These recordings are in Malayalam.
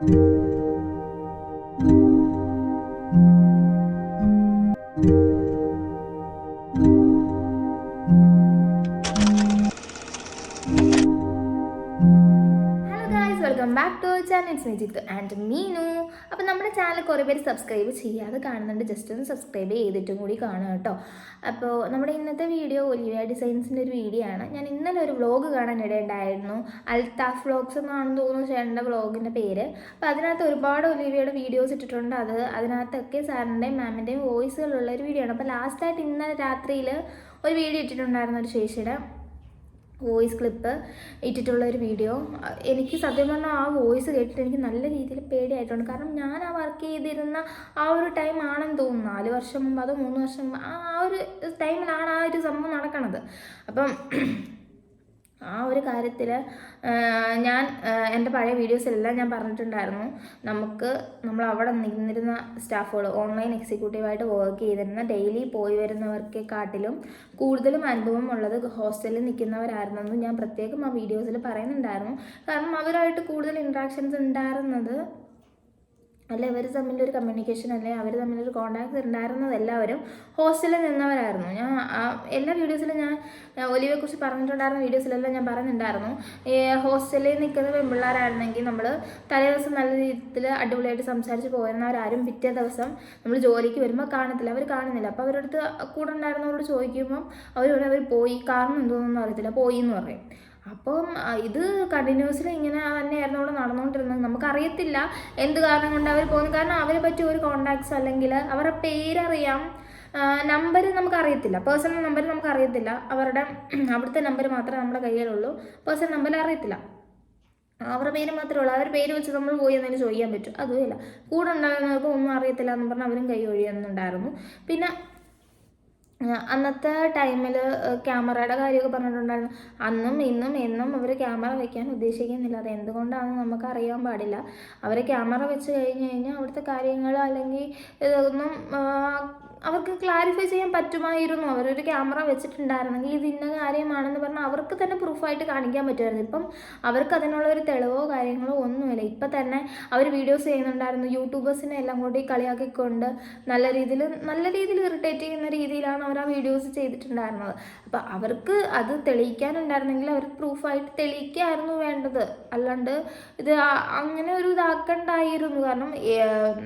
Hello guys, welcome back to our channel. It's Mijit and me channel കുറേ പേര് സബ്സ്ക്രൈബ് ചെയ്യാതെ കാണുന്നുണ്ട്. ജസ്റ്റ് ഒന്ന് സബ്സ്ക്രൈബ് ചെയ്തിട്ടും കൂടി കാണുക കേട്ടോ. അപ്പോൾ നമ്മുടെ ഇന്നത്തെ വീഡിയോ ഒലിവിയ ഡിസൈൻസിന്റെ ഒരു വീഡിയോ ആണ്. ഞാൻ ഇന്നലെ ഒരു വ്ളോഗ് കാണാൻ ഇടയുണ്ടായിരുന്നു അൽത്താഫ് വ്ളോഗ്സ് എന്നാണെന്ന് തോന്നുന്നു ചേട്ടന്റെ വ്ളോഗിന്റെ പേര്. അപ്പോൾ അതിനകത്ത് ഒരുപാട് ഒലിവയുടെ വീഡിയോസ് ഇട്ടിട്ടുണ്ട്. അത് അതിനകത്തൊക്കെ സാറിന്റെയും മാമിന്റെയും വോയിസുകളുള്ള ഒരു വീഡിയോ ആണ്. അപ്പോൾ ലാസ്റ്റായിട്ട് ഇന്നലെ രാത്രിയിൽ ഒരു വീഡിയോ ഇട്ടിട്ടുണ്ടായിരുന്നു ഒരു ചേച്ചിയുടെ വോയിസ് ക്ലിപ്പ് ഇട്ടിട്ടുള്ള ഒരു വീഡിയോ. എനിക്ക് സത്യം പറഞ്ഞാൽ ആ വോയിസ് കേട്ടിട്ട് എനിക്ക് നല്ല രീതിയിൽ പേടിയായിട്ടുണ്ട്. കാരണം ഞാൻ ആ വർക്ക് ചെയ്തിരുന്ന ആ ഒരു ടൈം ആണെന്ന് തോന്നുന്നു. നാല് വർഷം മുമ്പ് അതോ മൂന്ന് വർഷം മുമ്പ് ആ ഒരു ടൈമിലാണ് ആ ഒരു സംഭവം നടക്കണത്. അപ്പം ആ ഒരു കാര്യത്തിൽ ഞാൻ എന്റെ പഴയ വീഡിയോസിലെല്ലാം ഞാൻ പറഞ്ഞിട്ടുണ്ടായിരുന്നു. നമുക്ക് നമ്മൾ അവിടെ നിന്നിരുന്ന സ്റ്റാഫുകൾ ഓൺലൈൻ എക്സിക്യൂട്ടീവായിട്ട് വർക്ക് ചെയ്തിരുന്ന ഡെയിലി പോയി വരുന്നവർക്കെക്കാട്ടിലും കൂടുതലും അനുഭവം ഉള്ളത് ഹോസ്റ്റലിൽ നിൽക്കുന്നവരായിരുന്നെന്ന് ഞാൻ പ്രത്യേകം ആ വീഡിയോസിൽ പറയുന്നുണ്ടായിരുന്നു. കാരണം അവരുമായിട്ട് കൂടുതൽ ഇൻട്രാക്ഷൻസ് ഉണ്ടായിരുന്നത് അല്ലെ അവർ തമ്മിലൊരു കമ്മ്യൂണിക്കേഷൻ അല്ലെ? അവർ തമ്മിലൊരു കോണ്ടാക്ട് ഉണ്ടായിരുന്നത് എല്ലാവരും ഹോസ്റ്റലിൽ നിന്നവരായിരുന്നു. ഞാൻ എല്ലാ വീഡിയോസിലും ഞാൻ ഒലിവെ കുറിച്ച് പറഞ്ഞിട്ടുണ്ടായിരുന്ന വീഡിയോസിലെല്ലാം ഞാൻ പറഞ്ഞിട്ടുണ്ടായിരുന്നു. ഹോസ്റ്റലിൽ നിൽക്കുന്ന പെൺപിള്ളേരായിരുന്നെങ്കിൽ നമ്മൾ തലേ ദിവസം നല്ല രീതിയിൽ അടിപൊളിയായിട്ട് സംസാരിച്ച് പോരുന്നവരാരും പിറ്റേ ദിവസം നമ്മൾ ജോലിക്ക് വരുമ്പോൾ കാണത്തില്ല. അവർ കാണുന്നില്ല. അപ്പോൾ അവരുടെ അടുത്ത് കൂടെ ഉണ്ടായിരുന്നവരോട് ചോദിക്കുമ്പം അവർ അവർ പോയി കാരണം എന്തോന്നൊന്നും അറിയത്തില്ല. പോയി എന്ന് പറയും. അപ്പം ഇത് കണ്ടിന്യൂസ്ലി ഇങ്ങനെ തന്നെയായിരുന്നു അവിടെ നടന്നുകൊണ്ടിരുന്നത്. നമുക്കറിയത്തില്ല എന്ത് കാരണം കൊണ്ട് അവർ പോകുന്നു കാരണം അവരെ പറ്റിയ ഒരു കോണ്ടാക്ട്സ് അല്ലെങ്കിൽ അവരുടെ പേരറിയാം. നമ്പർ നമുക്കറിയത്തില്ല. പേഴ്സണൽ നമ്പർ നമുക്കറിയത്തില്ല. അവരുടെ അവിടുത്തെ നമ്പർ മാത്രമേ നമ്മുടെ കയ്യിലുള്ളൂ. പേഴ്സണൽ നമ്പർ അറിയത്തില്ല. അവരുടെ പേര് മാത്രമേ ഉള്ളൂ. അവരുടെ പേര് വെച്ച് നമ്മൾ പോയി എന്നതിന് ചോദിക്കാൻ പറ്റും. അതുമില്ല. കൂടെ ഉണ്ടാകുന്നവർക്ക് ഒന്നും അറിയത്തില്ല എന്ന് പറഞ്ഞാൽ അവരും കൈ ഒഴിയുന്നുണ്ടായിരുന്നു പിന്നെ അന്നത്തെ ടൈമിൽ ക്യാമറയുടെ കാര്യമൊക്കെ പറഞ്ഞിട്ടുണ്ടായിരുന്നു. അന്നും ഇന്നും എന്നും അവർ ക്യാമറ വെക്കാൻ ഉദ്ദേശിക്കുന്നില്ല. അത് എന്തുകൊണ്ടാണെന്ന് നമുക്ക് അറിയാൻ പാടില്ല. അവർ ക്യാമറ വെച്ച് കഴിഞ്ഞ് കഴിഞ്ഞാൽ അവിടുത്തെ കാര്യങ്ങൾ അല്ലെങ്കിൽ ഇതൊന്നും അവർക്ക് ക്ലാരിഫൈ ചെയ്യാൻ പറ്റുമായിരുന്നു. അവരൊരു ക്യാമറ വെച്ചിട്ടുണ്ടായിരുന്നെങ്കിൽ ഇത് ഇന്ന കാര്യമാണെന്ന് പറഞ്ഞാൽ അവർക്ക് തന്നെ പ്രൂഫായിട്ട് കാണിക്കാൻ പറ്റുമായിരുന്നു. ഇപ്പം അവർക്ക് അതിനുള്ള ഒരു തെളിവോ കാര്യങ്ങളോ ഒന്നുമില്ല. ഇപ്പം തന്നെ അവർ വീഡിയോസ് ചെയ്യുന്നുണ്ടായിരുന്നു. യൂട്യൂബേഴ്സിനെ എല്ലാം കൂടി കളിയാക്കിക്കൊണ്ട് നല്ല രീതിയിൽ നല്ല രീതിയിൽ ഇറിറ്റേറ്റ് ചെയ്യുന്ന രീതിയിലാണ് അവർ ആ വീഡിയോസ് ചെയ്തിട്ടുണ്ടായിരുന്നത്. അപ്പം അവർക്ക് അത് തെളിയിക്കാനുണ്ടായിരുന്നെങ്കിൽ അവർ പ്രൂഫായിട്ട് തെളിയിക്കായിരുന്നു വേണ്ടത്. അല്ലാണ്ട് ഇത് അങ്ങനെ ഒരു ഇതാക്കണ്ടായിരുന്നു. കാരണം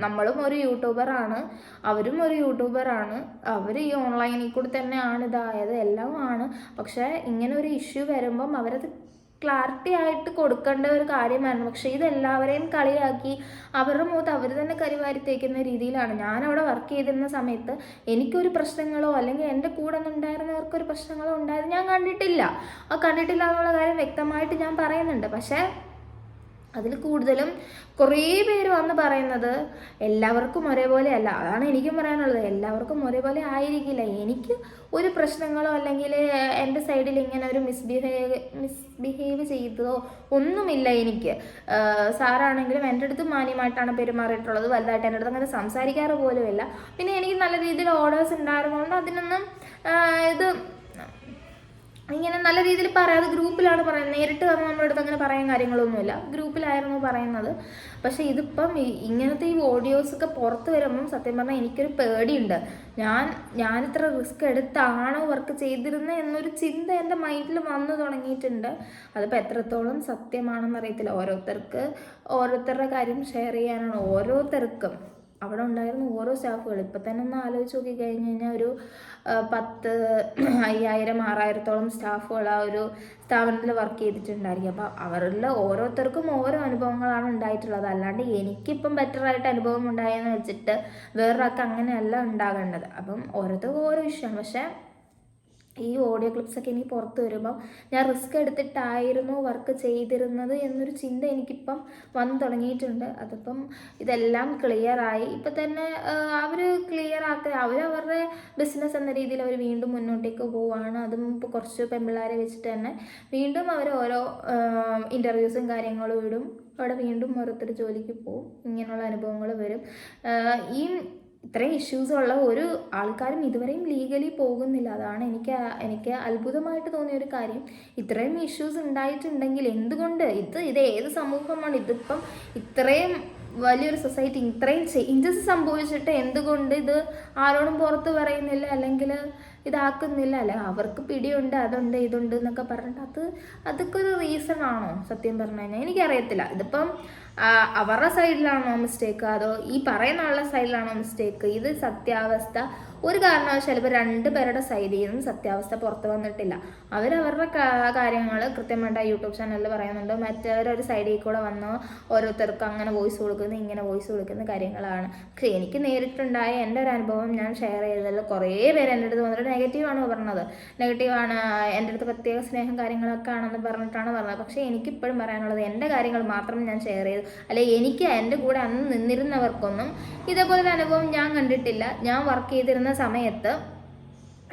നമ്മളും ഒരു യൂട്യൂബറാണ് അവരും ഒരു യൂട്യൂബറാണ് അവർ ഈ ഓൺലൈനിൽ കൂടി തന്നെയാണ് ഇതായത്. എല്ലാം ആണ് പക്ഷേ ഇങ്ങനെ ഒരു ഇഷ്യൂ വരുമ്പം അവരത് ക്ലാരിറ്റി ആയിട്ട് കൊടുക്കേണ്ട ഒരു കാര്യമായിരുന്നു പക്ഷെ ഇതെല്ലാവരെയും കളിയാക്കി അവരുടെ മുഖത്ത് അവർ തന്നെ കരിവാരി തേക്കുന്ന രീതിയിലാണ്. ഞാൻ അവിടെ വർക്ക് ചെയ്തിരുന്ന സമയത്ത് എനിക്കൊരു പ്രശ്നങ്ങളോ അല്ലെങ്കിൽ എന്റെ കൂടെ നിന്നുണ്ടായിരുന്നവർക്കൊരു പ്രശ്നങ്ങളോ ഉണ്ടായത് ഞാൻ കണ്ടിട്ടില്ല. ആ കണ്ടിട്ടില്ല എന്നുള്ള കാര്യം വ്യക്തമായിട്ട് ഞാൻ പറയുന്നുണ്ട്. പക്ഷേ അതിൽ കൂടുതലും കുറേ പേര് വന്ന് പറയുന്നത് എല്ലാവർക്കും ഒരേപോലെ അല്ല. അതാണ് എനിക്കും പറയാനുള്ളത്. എല്ലാവർക്കും ഒരേപോലെ ആയിരിക്കില്ല. എനിക്ക് ഒരു പ്രശ്നങ്ങളോ അല്ലെങ്കിൽ എന്റെ സൈഡിൽ ഇങ്ങനെ ഒരു മിസ്ബിഹേവ് മിസ്ബിഹേവ് ചെയ്തതോ ഒന്നുമില്ല എനിക്ക്. സാറാണെങ്കിലും എന്റെ അടുത്ത് മാന്യമായിട്ടാണ് പെരുമാറിയിട്ടുള്ളത്. വലുതായിട്ട് എന്റെ അടുത്ത് അങ്ങനെ സംസാരിക്കാറ് പോലുമില്ല. പിന്നെ എനിക്ക് നല്ല രീതിയിൽ ഓർഡേഴ്സ് ഉണ്ടായിരുന്നതുകൊണ്ട് അതിനൊന്നും ഇത് ഇങ്ങനെ നല്ല രീതിയിൽ പറയാതെ ഗ്രൂപ്പിലാണ് പറയുന്നത്. നേരിട്ട് വന്ന് നമ്മുടെ അടുത്ത് അങ്ങനെ പറയാൻ കാര്യങ്ങളൊന്നുമില്ല. ഗ്രൂപ്പിലായിരുന്നു പറയുന്നത്. പക്ഷെ ഇതിപ്പം ഇങ്ങനത്തെ ഈ ഓഡിയോസൊക്കെ പുറത്ത് വരുമ്പം സത്യം പറഞ്ഞാൽ എനിക്കൊരു പേടിയുണ്ട്. ഞാൻ ഞാനിത്ര റിസ്ക് എടുത്താണോ വർക്ക് ചെയ്തിരുന്നത് എന്നൊരു ചിന്ത എന്റെ മൈൻഡിൽ വന്നു തുടങ്ങിയിട്ടുണ്ട്. അതിപ്പോൾ എത്രത്തോളം സത്യമാണെന്ന് അറിയത്തില്ല. ഓരോരുത്തർക്ക് ഓരോരുത്തരുടെ കാര്യം ഷെയർ ചെയ്യാനാണ് ഓരോരുത്തർക്കും. അവിടെ ഉണ്ടായിരുന്ന ഓരോ സ്റ്റാഫുകൾ. ഇപ്പം തന്നെ ഒന്ന് ആലോചിച്ച് നോക്കി കഴിഞ്ഞ് കഴിഞ്ഞാൽ ഒരു പത്ത് അയ്യായിരം ആറായിരത്തോളം സ്റ്റാഫുകൾ ആ ഒരു സ്ഥാപനത്തിൽ വർക്ക് ചെയ്തിട്ടുണ്ടായിരിക്കും. അപ്പോൾ അവരിൽ ഓരോരുത്തർക്കും ഓരോ അനുഭവങ്ങളാണ് ഉണ്ടായിട്ടുള്ളത്. അല്ലാണ്ട് എനിക്കിപ്പം ബെറ്ററായിട്ട് അനുഭവം ഉണ്ടായെന്ന് വെച്ചിട്ട് വേറൊരാൾക്ക് അങ്ങനെയല്ല ഉണ്ടാകേണ്ടത്. അപ്പം ഓരോരുത്തർക്കും ഓരോ ഇഷ്ടമാണ് പക്ഷേ ഈ ഓഡിയോ ക്ലിപ്സ് ഒക്കെ ഇനി പുറത്ത് വരുമ്പം ഞാൻ റിസ്ക് എടുത്തിട്ടായിരുന്നു വർക്ക് ചെയ്തിരുന്നത് എന്നൊരു ചിന്ത എനിക്കിപ്പം വന്നു തുടങ്ങിയിട്ടുണ്ട്. അതിപ്പം ഇതെല്ലാം ക്ലിയറായി ഇപ്പം തന്നെ അവർ ക്ലിയർ ആക്കുക അവർ അവരുടെ ബിസിനസ് എന്ന രീതിയിൽ അവർ വീണ്ടും മുന്നോട്ടേക്ക് പോവുകയാണ് അതും ഇപ്പോൾ കുറച്ച് പെൺപിള്ളേരെ വെച്ചിട്ട് തന്നെ വീണ്ടും അവർ ഓരോ ഇന്റർവ്യൂസും കാര്യങ്ങളും ഇടും. അവിടെ വീണ്ടും ഓരോരുത്തർ ജോലിക്ക് പോകും ഇങ്ങനെയുള്ള അനുഭവങ്ങൾ വരും. ഈ ഇത്രയും ഇഷ്യൂസ് ഉള്ള ഒരു ആൾക്കാരും ഇതുവരെയും ലീഗലി പോകുന്നില്ല. അതാണ് എനിക്ക് എനിക്ക് അത്ഭുതമായിട്ട് തോന്നിയ ഒരു കാര്യം. ഇത്രയും ഇഷ്യൂസ് ഉണ്ടായിട്ടുണ്ടെങ്കിൽ എന്തുകൊണ്ട്? ഇത് ഇത് ഏത് സമൂഹമാണ്? ഇതിപ്പം ഇത്രയും വലിയൊരു സൊസൈറ്റി ഇത്രയും ചേഞ്ചസ് സംഭവിച്ചിട്ട് എന്തുകൊണ്ട് ഇത് ആരോടും പുറത്ത് പറയുന്നില്ല? അല്ലെങ്കിൽ ഇതാക്കുന്നില്ല? അല്ലെ അവർക്ക് പിടിയുണ്ട് അതുണ്ട് ഇതുണ്ട് എന്നൊക്കെ പറഞ്ഞിട്ട് അത് അതൊക്കെ ഒരു റീസൺ ആണോ സത്യം പറഞ്ഞു കഴിഞ്ഞാൽ എനിക്കറിയത്തില്ല. ഇതിപ്പം അവരുടെ സൈഡിലാണോ മിസ്റ്റേക്ക് അതോ ഈ പറയുന്ന ആളുടെ സൈഡിലാണോ മിസ്റ്റേക്ക് ഇത് സത്യാവസ്ഥ. ഒരു കാരണവശാലും ഇപ്പോൾ രണ്ട് പേരുടെ സൈഡിൽ നിന്നും സത്യാവസ്ഥ പുറത്ത് വന്നിട്ടില്ല. അവരവരുടെ കാര്യങ്ങൾ കൃത്യമായിട്ട് ആ യൂട്യൂബ് ചാനലിൽ പറയുന്നുണ്ട്. മറ്റവരൊരു സൈഡിൽ കൂടെ വന്ന് ഓരോരുത്തർക്കും അങ്ങനെ വോയിസ് കൊടുക്കുന്ന ഇങ്ങനെ വോയിസ് കൊടുക്കുന്ന കാര്യങ്ങളാണ്. പക്ഷേ എനിക്ക് നേരിട്ടുണ്ടായ എന്റെ ഒരു അനുഭവം ഞാൻ ഷെയർ ചെയ്തതിൽ കുറേ പേര് എന്റെ അടുത്ത് വന്നിട്ട് നെഗറ്റീവാണ് പറഞ്ഞത്. നെഗറ്റീവാണ് എന്റെ അടുത്ത് പ്രത്യേക സ്നേഹം കാര്യങ്ങളൊക്കെ ആണെന്ന് പറഞ്ഞിട്ടാണ് പറഞ്ഞത്. പക്ഷേ എനിക്കിപ്പോഴും പറയാനുള്ളത് എന്റെ കാര്യങ്ങൾ മാത്രം ഞാൻ ഷെയർ ചെയ്തു അല്ലെ എനിക്ക് എന്റെ കൂടെ അന്ന് നിന്നിരുന്നവർക്കൊന്നും ഇതേപോലൊരു അനുഭവം ഞാൻ കണ്ടിട്ടില്ല. ഞാൻ വർക്ക് ചെയ്തിരുന്ന സമയത്ത്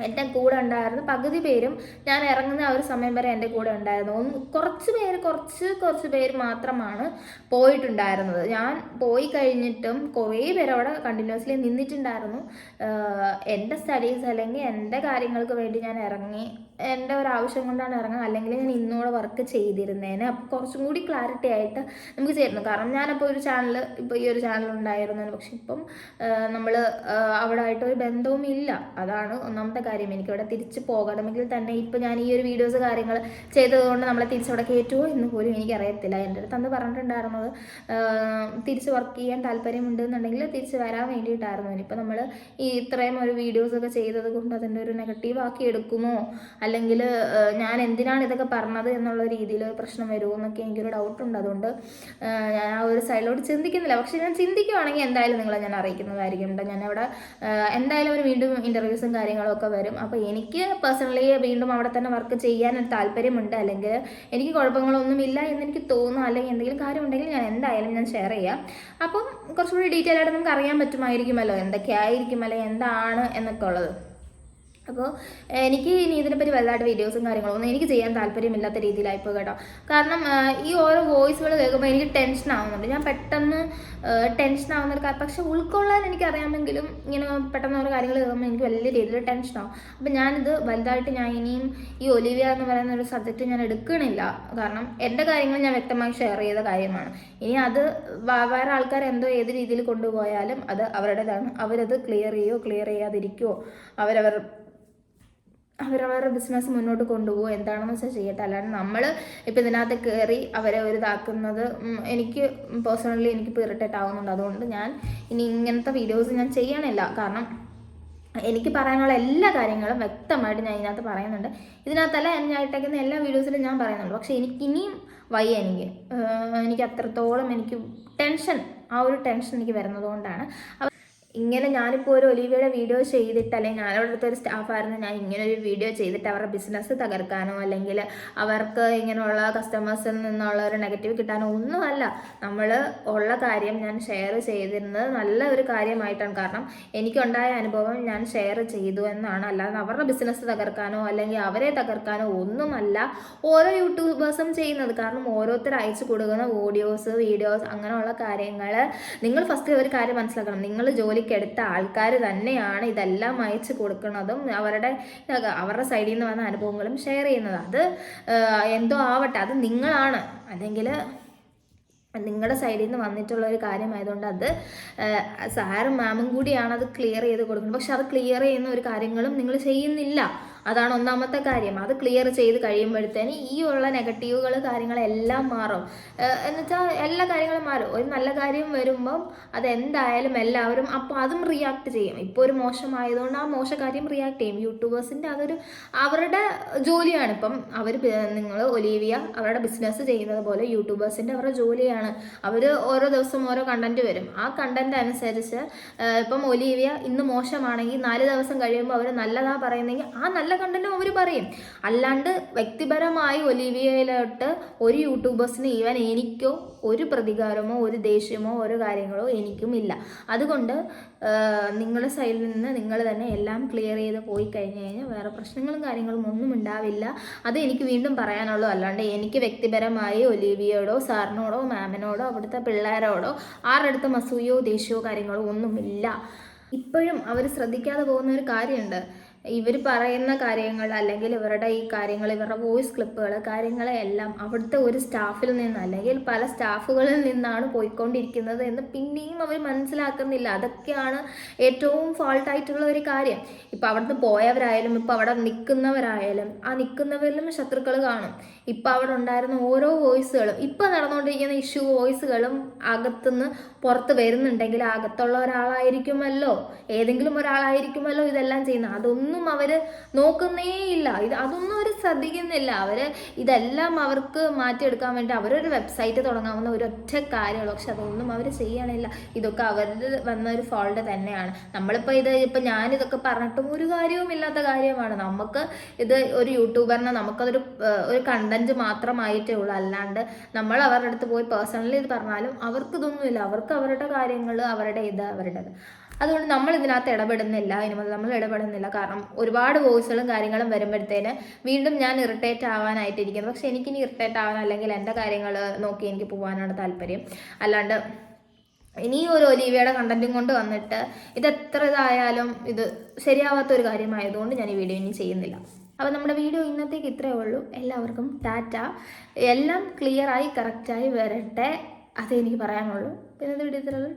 എന്റെ കൂടെ ഉണ്ടായിരുന്നു പകുതി പേരും ഞാൻ ഇറങ്ങുന്ന ആ ഒരു സമയം വരെ എന്റെ കൂടെ ഉണ്ടായിരുന്നു. ഒന്ന് കുറച്ച് പേര് കുറച്ച് കുറച്ച് പേര് മാത്രമാണ് പോയിട്ടുണ്ടായിരുന്നത്. ഞാൻ പോയി കഴിഞ്ഞിട്ടും കുറേ പേര് അവിടെ കണ്ടിന്യൂസ്ലി നിന്നിട്ടുണ്ടായിരുന്നു. എന്റെ സ്റ്റഡീസ് അല്ലെങ്കിൽ എന്റെ കാര്യങ്ങൾക്ക് വേണ്ടി ഞാൻ ഇറങ്ങി എന്റെ ഒരു ആവശ്യം കൊണ്ടാണ് ഇറങ്ങുന്നത്. അല്ലെങ്കിൽ ഞാൻ ഇന്നോടെ വർക്ക് ചെയ്തിരുന്നേനെ. അപ്പോൾ കുറച്ചും കൂടി ക്ലാരിറ്റി ആയിട്ട് നമുക്ക് ചേരുന്നു കാരണം ഞാനപ്പോൾ ഒരു ചാനൽ ഇപ്പോൾ ഈ ഒരു ചാനൽ ഉണ്ടായിരുന്നു. പക്ഷെ ഇപ്പം നമ്മൾ അവിടെ ആയിട്ട് ഒരു ബന്ധവും ഇല്ല. അതാണ് ഒന്നാമത്തെ കാര്യം. എനിക്കവിടെ തിരിച്ച് പോകണമെങ്കിൽ തന്നെ ഇപ്പം ഞാൻ ഈ ഒരു വീഡിയോസ് കാര്യങ്ങൾ ചെയ്തതുകൊണ്ട് നമ്മളെ തിരിച്ചവിടെ കയറ്റുമോ എന്ന് പോലും എനിക്കറിയത്തില്ല. എന്റെ അടുത്ത് അന്ന് പറഞ്ഞിട്ടുണ്ടായിരുന്നത് തിരിച്ച് വർക്ക് ചെയ്യാൻ താല്പര്യമുണ്ട് എന്നുണ്ടെങ്കിൽ തിരിച്ച് വരാൻ വേണ്ടിയിട്ടായിരുന്നു. ഇനിയിപ്പോൾ നമ്മൾ ഈ ഇത്രയും ഒരു വീഡിയോസൊക്കെ ചെയ്തത് കൊണ്ട് അതിന്റെ ഒരു നെഗറ്റീവ് ആക്കി എടുക്കുമോ? അല്ലെങ്കിൽ ഞാൻ എന്തിനാണ് ഇതൊക്കെ പറഞ്ഞത് എന്നുള്ള രീതിയിൽ പ്രശ്നം വരുമോ എന്നൊക്കെ എനിക്കൊരു ഡൗട്ടുണ്ട് അതുകൊണ്ട് ഞാൻ ആ ഒരു സൈഡിലോട്ട് ചിന്തിക്കുന്നില്ല. പക്ഷെ ഞാൻ ചിന്തിക്കുവാണെങ്കിൽ എന്തായാലും നിങ്ങളെ ഞാൻ അറിയിക്കുന്നതായിരിക്കും ഞാൻ അവിടെ എന്തായാലും ഒരു വീണ്ടും ഇന്റർവ്യൂസും കാര്യങ്ങളും ഒക്കെ വരും. അപ്പോൾ എനിക്ക് പേഴ്സണലി വീണ്ടും അവിടെ തന്നെ വർക്ക് ചെയ്യാൻ താല്പര്യമുണ്ട്. അല്ലെങ്കിൽ എനിക്ക് കുഴപ്പങ്ങളൊന്നുമില്ല എന്ന് എനിക്ക് തോന്നുന്നു. അല്ലെങ്കിൽ എന്തെങ്കിലും കാര്യം ഉണ്ടെങ്കിൽ ഞാൻ എന്തായാലും ഞാൻ ഷെയർ ചെയ്യാം. അപ്പം കുറച്ചുകൂടി ഡീറ്റെയിൽ ആയിട്ട് നമുക്ക് അറിയാൻ പറ്റുമായിരിക്കുമല്ലോ. എന്തൊക്കെയായിരിക്കും? അല്ലെങ്കിൽ എന്താണ്? എന്നൊക്കെ ഉള്ളത്. അപ്പോൾ എനിക്ക് ഇനി ഇതിനെപ്പറ്റി വലുതായിട്ട് വീഡിയോസും കാര്യങ്ങളും ഒന്നും എനിക്ക് ചെയ്യാൻ താല്പര്യമില്ലാത്ത രീതിയിലായിപ്പോൾ കേട്ടോ. കാരണം ഈ ഓരോ വോയിസുകൾ കേൾക്കുമ്പോൾ എനിക്ക് ടെൻഷൻ ആവുന്നുണ്ട്. ഞാൻ പെട്ടെന്ന് ടെൻഷൻ ആവുന്ന ഒരു കാര്യം പക്ഷെ ഉൾക്കൊള്ളാൻ എനിക്ക് അറിയാമെങ്കിലും ഇങ്ങനെ പെട്ടെന്ന് ഓരോ കാര്യങ്ങൾ കേൾക്കുമ്പോൾ എനിക്ക് വലിയ രീതിയിൽ ടെൻഷൻ ആവും. അപ്പം ഞാനിത് വലുതായിട്ട് ഞാൻ ഇനിയും ഈ ഒലിവിയ എന്ന് പറയുന്ന ഒരു സബ്ജക്റ്റ് ഞാൻ എടുക്കണില്ല. കാരണം എന്റെ കാര്യങ്ങൾ ഞാൻ വ്യക്തമായി ഷെയർ ചെയ്ത കാര്യമാണ്. ഇനി അത് വേറെ ആൾക്കാർ എന്തോ ഏത് രീതിയിൽ കൊണ്ടുപോയാലും അത് അവരുടേതാണ്. അവരത് ക്ലിയർ ചെയ്യോ ക്ലിയർ ചെയ്യാതിരിക്കുമോ അവരവർ അവരവരുടെ ബിസിനസ് മുന്നോട്ട് കൊണ്ടുപോകുക എന്താണെന്ന് വെച്ചാൽ ചെയ്യട്ടെ. അല്ലാണ്ട് നമ്മൾ ഇപ്പം ഇതിനകത്ത് കയറി അവരെ ഒരു ഇതാക്കുന്നത് എനിക്ക് പേഴ്സണലി എനിക്ക് ഇറിറ്റേറ്റ് ആവുന്നുണ്ട്. അതുകൊണ്ട് ഞാൻ ഇനി ഇങ്ങനത്തെ വീഡിയോസ് ഞാൻ ചെയ്യണില്ല. കാരണം എനിക്ക് പറയാനുള്ള എല്ലാ കാര്യങ്ങളും വ്യക്തമായിട്ട് ഞാൻ ഇതിനകത്ത് പറയുന്നുണ്ട്. ഇതിനകത്തല്ല ഞാൻ ഇട്ടേക്കുന്ന എല്ലാ വീഡിയോസിലും ഞാൻ പറയുന്നുണ്ട്. പക്ഷേ എനിക്ക് ഇനിയും വയ്യ എനിക്ക്. എനിക്ക് അത്രത്തോളം എനിക്ക് ടെൻഷൻ ആ ഒരു ടെൻഷൻ എനിക്ക് വരുന്നത് കൊണ്ടാണ്. ഇങ്ങനെ ഞാനിപ്പോൾ ഒരു ഒലിവിയുടെ വീഡിയോ ചെയ്തിട്ട് അല്ലെങ്കിൽ ഞാനവിടെ അടുത്ത ഒരു സ്റ്റാഫായിരുന്നു. ഞാൻ ഇങ്ങനെ ഒരു വീഡിയോ ചെയ്തിട്ട് അവരുടെ ബിസിനസ് തകർക്കാനോ അല്ലെങ്കിൽ അവർക്ക് ഇങ്ങനെയുള്ള കസ്റ്റമേഴ്സിൽ നിന്നുള്ള ഒരു നെഗറ്റീവ് കിട്ടാനോ ഒന്നുമല്ല. നമ്മൾ ഉള്ള കാര്യം ഞാൻ ഷെയർ ചെയ്തിരുന്നത് നല്ല ഒരു കാര്യമായിട്ടാണ്. കാരണം എനിക്കുണ്ടായ അനുഭവം ഞാൻ ഷെയർ ചെയ്തു എന്നാണ്. അല്ലാതെ അവരുടെ ബിസിനസ് തകർക്കാനോ അല്ലെങ്കിൽ അവരെ തകർക്കാനോ ഒന്നുമല്ല ഓരോ യൂട്യൂബേഴ്സും ചെയ്യുന്നത്. കാരണം ഓരോരുത്തർ അയച്ചു കൊടുക്കുന്ന ഓഡിയോസ് വീഡിയോസ് അങ്ങനെയുള്ള കാര്യങ്ങൾ നിങ്ങൾ ഫസ്റ്റ് ഒരു കാര്യം മനസ്സിലാക്കണം. നിങ്ങൾ ജോലിക്കെടുത്ത ആൾക്കാർ തന്നെയാണ് ഇതെല്ലാം അയച്ചു കൊടുക്കുന്നതും അവരുടെ അവരുടെ സൈഡിൽ നിന്ന് വന്ന അനുഭവങ്ങളും ഷെയർ ചെയ്യുന്നത്. അത് എന്തോ ആവട്ടെ അത് നിങ്ങളാണ്. അല്ലെങ്കിൽ നിങ്ങളുടെ സൈഡിൽ നിന്ന് വന്നിട്ടുള്ള ഒരു കാര്യമായതുകൊണ്ട് അത് സാറും മാമും കൂടിയാണ് അത് ക്ലിയർ ചെയ്ത് കൊടുക്കുന്നത്. പക്ഷെ അത് ക്ലിയർ ചെയ്യുന്ന ഒരു കാര്യങ്ങളും നിങ്ങൾ ചെയ്യുന്നില്ല. അതാണ് ഒന്നാമത്തെ കാര്യം. അത് ക്ലിയർ ചെയ്ത് കഴിയുമ്പോഴത്തേന് ഈ ഉള്ള നെഗറ്റീവുകൾ കാര്യങ്ങളെല്ലാം മാറും. എന്നുവെച്ചാൽ എല്ലാ കാര്യങ്ങളും മാറും. ഒരു നല്ല കാര്യം വരുമ്പം അതെന്തായാലും എല്ലാവരും അപ്പോൾ അതും റിയാക്ട് ചെയ്യും. ഇപ്പോൾ ഒരു മോശമായതുകൊണ്ട് ആ മോശ കാര്യം റിയാക്ട് ചെയ്യും. യൂട്യൂബേഴ്സിന്റെ അതൊരു അവരുടെ ജോലിയാണ്. ഇപ്പം അവർ നിങ്ങൾ ഒലീവിയ അവരുടെ ബിസിനസ് ചെയ്യുന്നത് പോലെ യൂട്യൂബേഴ്സിന്റെ അവരുടെ ജോലിയാണ്. അവർ ഓരോ ദിവസം ഓരോ കണ്ടന്റ് വരും. ആ കണ്ടന്റ് അനുസരിച്ച് ഇപ്പം ഒലീവിയ ഇന്ന് മോശമാണെങ്കിൽ നാല് ദിവസം കഴിയുമ്പോൾ അവർ നല്ലതാ പറയുന്നെങ്കിൽ ആ നല്ല കണ്ടന്റും അവർ പറയും. അല്ലാണ്ട് വ്യക്തിപരമായി ഒലിവിയയിലോട്ട് ഒരു യൂട്യൂബേഴ്സിന് ഈവൻ എനിക്കോ ഒരു പ്രതികാരമോ ഒരു ദേഷ്യമോ ഒരു കാര്യങ്ങളോ എനിക്കും ഇല്ല. അതുകൊണ്ട് നിങ്ങളുടെ സൈഡിൽ നിന്ന് നിങ്ങൾ തന്നെ എല്ലാം ക്ലിയർ ചെയ്ത് പോയി കഴിഞ്ഞ് കഴിഞ്ഞാൽ വേറെ പ്രശ്നങ്ങളും കാര്യങ്ങളും ഒന്നും ഉണ്ടാവില്ല. അത് എനിക്ക് വീണ്ടും പറയാനുള്ളൂ. അല്ലാണ്ട് എനിക്ക് വ്യക്തിപരമായി ഒലിവിയോടോ സാറിനോടോ മാമിനോടോ അവിടുത്തെ പിള്ളേരോടോ അടുത്ത മസൂയോ ദേഷ്യമോ കാര്യങ്ങളോ ഒന്നുമില്ല. ഇപ്പോഴും അവർ ശ്രദ്ധിക്കാതെ പോകുന്ന ഒരു കാര്യമുണ്ട്. ഇവർ പറയുന്ന കാര്യങ്ങൾ അല്ലെങ്കിൽ ഇവരുടെ ഈ കാര്യങ്ങൾ ഇവരുടെ വോയിസ് ക്ലിപ്പുകൾ കാര്യങ്ങളെല്ലാം അവിടുത്തെ ഒരു സ്റ്റാഫിൽ നിന്ന് അല്ലെങ്കിൽ പല സ്റ്റാഫുകളിൽ നിന്നാണ് പോയിക്കൊണ്ടിരിക്കുന്നത് എന്ന് പിന്നെയും അവർ മനസ്സിലാക്കുന്നില്ല. അതൊക്കെയാണ് ഏറ്റവും ഫാൾട്ടായിട്ടുള്ള ഒരു കാര്യം. ഇപ്പം അവിടുന്ന് പോയവരായാലും ഇപ്പം അവിടെ നിൽക്കുന്നവരായാലും ആ നിൽക്കുന്നവരിലും ശത്രുക്കൾ കാണും. ഇപ്പം അവിടെ ഉണ്ടായിരുന്ന ഓരോ വോയിസുകളും ഇപ്പോൾ നടന്നുകൊണ്ടിരിക്കുന്ന ഇഷ്യൂ വോയിസുകളും അകത്തുനിന്ന് പുറത്ത് വരുന്നുണ്ടെങ്കിൽ അകത്തുള്ള ഒരാളായിരിക്കുമല്ലോ ഏതെങ്കിലും ഒരാളായിരിക്കുമല്ലോ ഇതെല്ലാം ചെയ്യുന്നത്. അതൊന്നും അവർ നോക്കുന്നേ ഇല്ല. ഇത് അതൊന്നും അവർ ശ്രദ്ധിക്കുന്നില്ല. അവർ ഇതെല്ലാം അവർക്ക് മാറ്റിയെടുക്കാൻ വേണ്ടി അവരൊരു വെബ്സൈറ്റ് തുടങ്ങാവുന്ന ഒരൊറ്റ കാര്യമുള്ളൂ. പക്ഷെ അതൊന്നും അവർ ചെയ്യണില്ല. ഇതൊക്കെ അവരിൽ വന്ന ഒരു ഫോൾട്ട് തന്നെയാണ്. നമ്മളിപ്പോൾ ഇത് ഇപ്പം ഞാനിതൊക്കെ പറഞ്ഞിട്ടും ഒരു കാര്യവും ഇല്ലാത്ത കാര്യമാണ്. നമുക്ക് ഇത് ഒരു യൂട്യൂബറിനെ നമുക്കതൊരു ഒരു കണ്ടന്റ് മാത്രമായിട്ടേ ഉള്ളൂ. അല്ലാണ്ട് നമ്മൾ അവരുടെ അടുത്ത് പോയി പേഴ്സണലി ഇത് പറഞ്ഞാലും അവർക്ക് ഇതൊന്നുമില്ല അവർക്ക് അവരുടെ കാര്യങ്ങൾ അവരുടെ ഇത് അവരുടേത്. അതുകൊണ്ട് നമ്മൾ ഇതിനകത്ത് ഇടപെടുന്നില്ല. ഇനി മുതൽ നമ്മൾ ഇടപെടുന്നില്ല. കാരണം ഒരുപാട് വോയിസുകളും കാര്യങ്ങളും വരുമ്പോഴത്തേന് വീണ്ടും ഞാൻ ഇറിറ്റേറ്റ് ആവാനായിട്ടിരിക്കുന്നു. പക്ഷെ എനിക്കിനി ഇറിറ്റേറ്റ് ആവാൻ അല്ലെങ്കിൽ എന്റെ കാര്യങ്ങൾ നോക്കി എനിക്ക് പോകാനാണ് താല്പര്യം. അല്ലാണ്ട് ഇനി ഒരു ഒലീവിയുടെ കണ്ടന്റും കൊണ്ട് വന്നിട്ട് ഇത് എത്ര ഇതായാലും ഇത് ശരിയാവാത്ത ഒരു കാര്യമായതുകൊണ്ട് ഞാൻ ഈ വീഡിയോ ഇനി ചെയ്യുന്നില്ല. അപ്പോൾ നമ്മുടെ വീഡിയോ ഇന്നത്തേക്ക് ഇത്രയേ ഉള്ളൂ. എല്ലാവർക്കും ടാറ്റ. എല്ലാം ക്ലിയറായി കറക്റ്റായി വരട്ടെ. അതേ എനിക്ക് പറയാനുള്ളൂ. പിന്നെ വീഡിയോ ഇത്രയുള്ളൂ